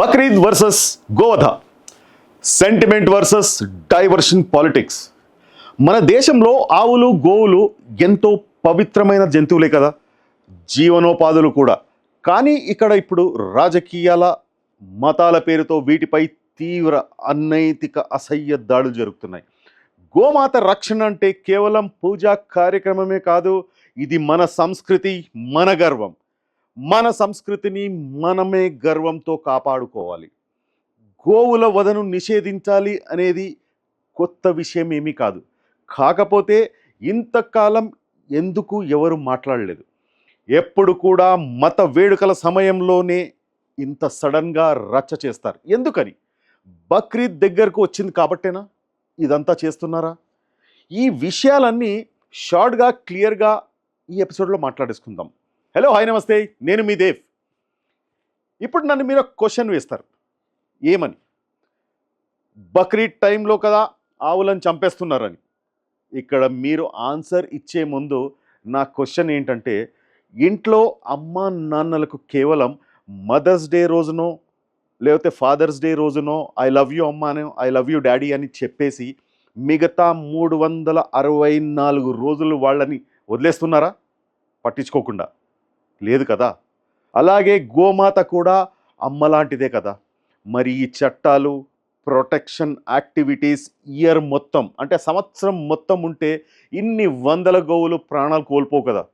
Bakrid versus గోవధ. Sentiment versus diversion politics మన దేశంలో ఆవులు గోవులు ఎంతో పవిత్రమైన జంతువులే కదా. జీవనోపాధులు కూడా. కానీ ఇక్కడ ఇప్పుడు రాజకీయాల మతాల పేరుతో వీటిపై తీవ్ర అనైతిక అసహ్య దాడులు జరుగుతున్నాయి. గోమాత రక్షణ అంటే కేవలం పూజా కార్యక్రమమే కాదు ఇది మన సంస్కృతి మన గర్వం. మన సంస్కృతిని మనమే గర్వంతో కాపాడుకోవాలి. గోవుల వధను నిషేధించాలి అనేది కొత్త విషయం ఏమీ కాదు. కాకపోతే ఇంతకాలం ఎందుకు ఎవరు మాట్లాడలేదు? ఎప్పుడు కూడా మత వేడుకల సమయంలోనే ఇంత సడన్గా రచ్చ చేస్తారు. ఎందుకని? బక్రీద్ దగ్గరకు వచ్చింది కాబట్టేనా? ఇదంతా చేస్తున్నారా? ఈ విషయాలన్నీ షార్ట్గా క్లియర్గా ఈ ఎపిసోడ్లో మాట్లాడేసుకుందాం. హలో హాయ్ నమస్తే. నేను మీ దేవ్. ఇప్పుడు నన్ను మీరు ఒక క్వశ్చన్ వేస్తారు. ఏమని? బక్రీద్ టైంలో కదా ఆవులను చంపేస్తున్నారని. ఇక్కడ మీరు ఆన్సర్ ఇచ్చే ముందు నా క్వశ్చన్ ఏంటంటే ఇంట్లో అమ్మ నాన్నలకు కేవలం మదర్స్ డే రోజునో లేకపోతే ఫాదర్స్ డే రోజునో ఐ లవ్ యూ అమ్మ అని ఐ లవ్ యూ డాడీ అని చెప్పేసి మిగతా మూడు వందల అరవై నాలుగు రోజులు వాళ్ళని వదిలేస్తున్నారా? పట్టించుకోకుండా. లేదు కదా? అలాగే గోమాత కూడా అమ్మ లాంటిదే కదా? మరి ఈ చట్టాలు ప్రొటెక్షన్ యాక్టివిటీస్ ఇయర్ మొత్తం అంటే సంవత్సరం మొత్తం ఉంటే ఇన్ని వందల గోవులు ప్రాణాలు కోల్పోవు కదా?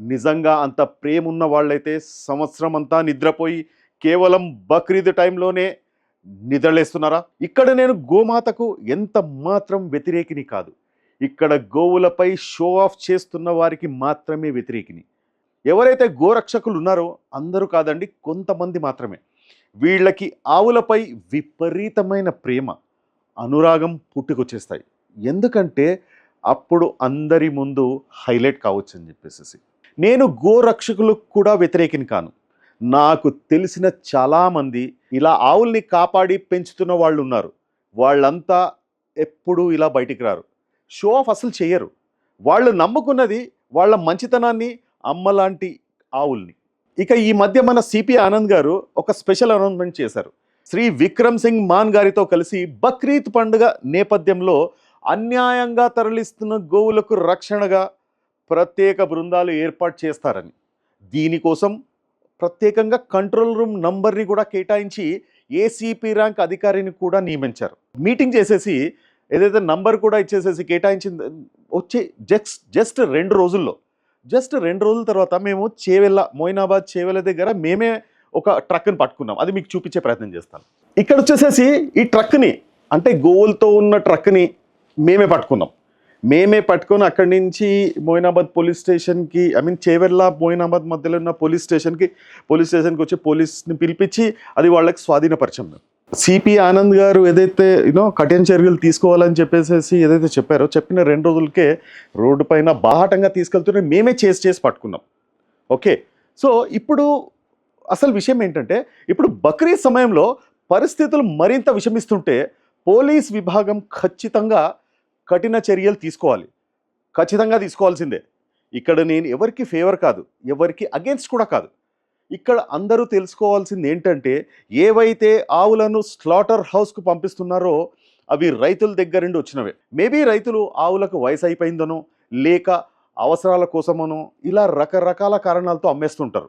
నిజంగా అంత ప్రేమ ఉన్న వాళ్ళైతే సంవత్సరం అంతా నిద్రపోయి కేవలం బక్రీద్ టైంలోనే నిద్రలేస్తున్నారా? ఇక్కడ నేను గోమాతకు ఎంత మాత్రం వ్యతిరేకిని కాదు. ఇక్కడ గోవులపై షో ఆఫ్ చేస్తున్న వారికి మాత్రమే వ్యతిరేకిని. ఎవరైతే గోరక్షకులు ఉన్నారో అందరూ కాదండి కొంతమంది మాత్రమే. వీళ్ళకి ఆవులపై విపరీతమైన ప్రేమ అనురాగం పుట్టుకొచ్చేస్తాయి. ఎందుకంటే అప్పుడు అందరి ముందు హైలైట్ కావచ్చు అని చెప్పేసి నేను గోరక్షకులకు కూడా వ్యతిరేకిని కాను. నాకు తెలిసిన చాలామంది ఇలా ఆవుల్ని కాపాడి పెంచుతున్న వాళ్ళు ఉన్నారు వాళ్ళంతా ఎప్పుడూ ఇలా బయటికి రారు. షో ఆఫ్ అసలు చేయరు వాళ్ళు నమ్ముకున్నది వాళ్ళ మంచితనాన్ని అమ్మలాంటి ఆవుల్ని. ఇక ఈ మధ్య మన సిపి ఆనంద్ గారు ఒక స్పెషల్ అనౌన్స్మెంట్ చేశారు. శ్రీ విక్రమ్ సింగ్ మాన్ గారితో కలిసి బక్రీద్ పండుగ నేపథ్యంలో అన్యాయంగా తరలిస్తున్న గోవులకు రక్షణగా ప్రత్యేక బృందాలు ఏర్పాటు చేస్తారని దీనికోసం ప్రత్యేకంగా కంట్రోల్ రూమ్ నంబర్ని కూడా కేటాయించి ఏసీపీ ర్యాంక్ అధికారిని కూడా నియమించారు. మీటింగ్ చేసేసి ఏదైతే నంబర్ కూడా ఇచ్చేసేసి కేటాయించింది వచ్చే జస్ట్ జస్ట్ రెండు రోజుల్లో జస్ట్ రెండు రోజుల తర్వాత మేము చేవెళ్ళ మోయినాబాద్ చేవెళ్ళ దగ్గర మేమే ఒక ట్రక్ని పట్టుకున్నాం. అది మీకు చూపించే ప్రయత్నం చేస్తాను. ఇక్కడ వచ్చేసేసి ఈ ట్రక్ని అంటే గోవులతో ఉన్న ట్రక్ని మేమే పట్టుకున్నాం. మేమే పట్టుకొని అక్కడి నుంచి మోయినాబాద్ పోలీస్ స్టేషన్కి ఐ మీన్ చేవెళ్ళ మోయినాబాద్ మధ్యలో ఉన్న పోలీస్ స్టేషన్కి పోలీస్ స్టేషన్కి వచ్చి పోలీస్ని పిలిపించి అది వాళ్ళకి స్వాధీనపరిచాం మేము. సిపి ఆనంద్ గారు ఏదైతే యూనో కఠిన చర్యలు తీసుకోవాలని చెప్పేసి ఏదైతే చెప్పారో చెప్పిన రెండు రోజులకే రోడ్డు పైన బాహాటంగా తీసుకెళ్తూనే మేమే చేసి చేసి పట్టుకున్నాం. ఓకే? సో ఇప్పుడు అసలు విషయం ఏంటంటే ఇప్పుడు బక్రీద్ సమయంలో పరిస్థితులు మరింత విషమిస్తుంటే పోలీస్ విభాగం ఖచ్చితంగా కఠిన చర్యలు తీసుకోవాలి. ఖచ్చితంగా తీసుకోవాల్సిందే. ఇక్కడ నేను ఎవరికి ఫేవర్ కాదు ఎవరికి అగేన్స్ట్ కూడా కాదు. ఇక్కడ అందరూ తెలుసుకోవాల్సింది ఏంటంటే ఏవైతే ఆవులను స్లాటర్ హౌస్కు పంపిస్తున్నారో అవి రైతుల దగ్గర నుండి వచ్చినవే. మేబీ రైతులు ఆవులకు వయసు అయిపోయిందనో లేక అవసరాల కోసమనో ఇలా రకరకాల కారణాలతో అమ్మేస్తుంటారు.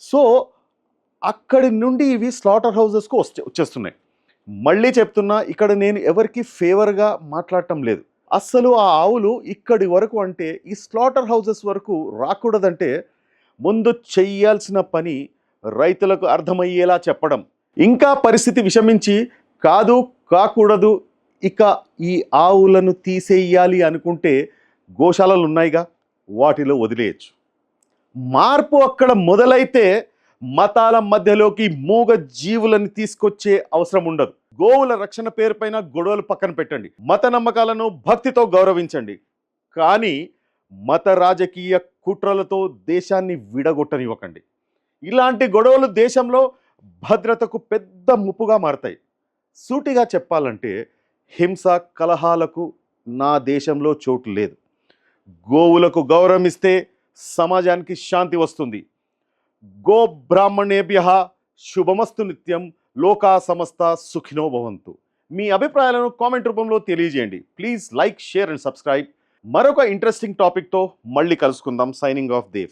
సో అక్కడి నుండి ఇవి స్లాటర్ హౌసెస్కు వచ్చే వచ్చేస్తున్నాయి. మళ్ళీ చెప్తున్నా ఇక్కడ నేను ఎవరికి ఫేవర్గా మాట్లాడటం లేదు. అస్సలు ఆ ఆవులు ఇక్కడి వరకు అంటే ఈ స్లాటర్ హౌసెస్ వరకు రాకూడదంటే ముందు చెయ్యాల్సిన పని రైతులకు అర్థమయ్యేలా చెప్పడం. ఇంకా పరిస్థితి విషమించి కాదు కాకూడదు ఇక ఈ ఆవులను తీసేయాలి అనుకుంటే గోశాలలు ఉన్నాయిగా వాటిలో వదిలేయచ్చు. మార్పు అక్కడ మొదలైతే మతాల మధ్యలోకి మూగ జీవులను తీసుకొచ్చే అవసరం ఉండదు. గోవుల రక్షణ పేరుపైన గొడవలు పక్కన పెట్టండి. మత నమ్మకాలను భక్తితో గౌరవించండి. కానీ మత రాజకీయ కుట్రలతో దేశాన్ని విడగొట్టనివ్వకండి. ఇలాంటి గొడవలు దేశంలో భద్రతకు పెద్ద ముప్పుగా మారతాయి. సూటిగా చెప్పాలంటే హింస కలహాలకు నా దేశంలో చోటు లేదు. గోవులకు గౌరవం ఇస్తే సమాజానికి శాంతి వస్తుంది. గో బ్రాహ్మణేభ్య శుభమస్తు నిత్యం లోకా సమస్త సుఖినో భవంతు. మీ అభిప్రాయాలను కామెంట్ రూపంలో తెలియజేయండి. Please like share and subscribe. మరొక ఇంట్రెస్టింగ్ టాపిక్తో మళ్ళీ కలుసుకుందాం. Signing off Dev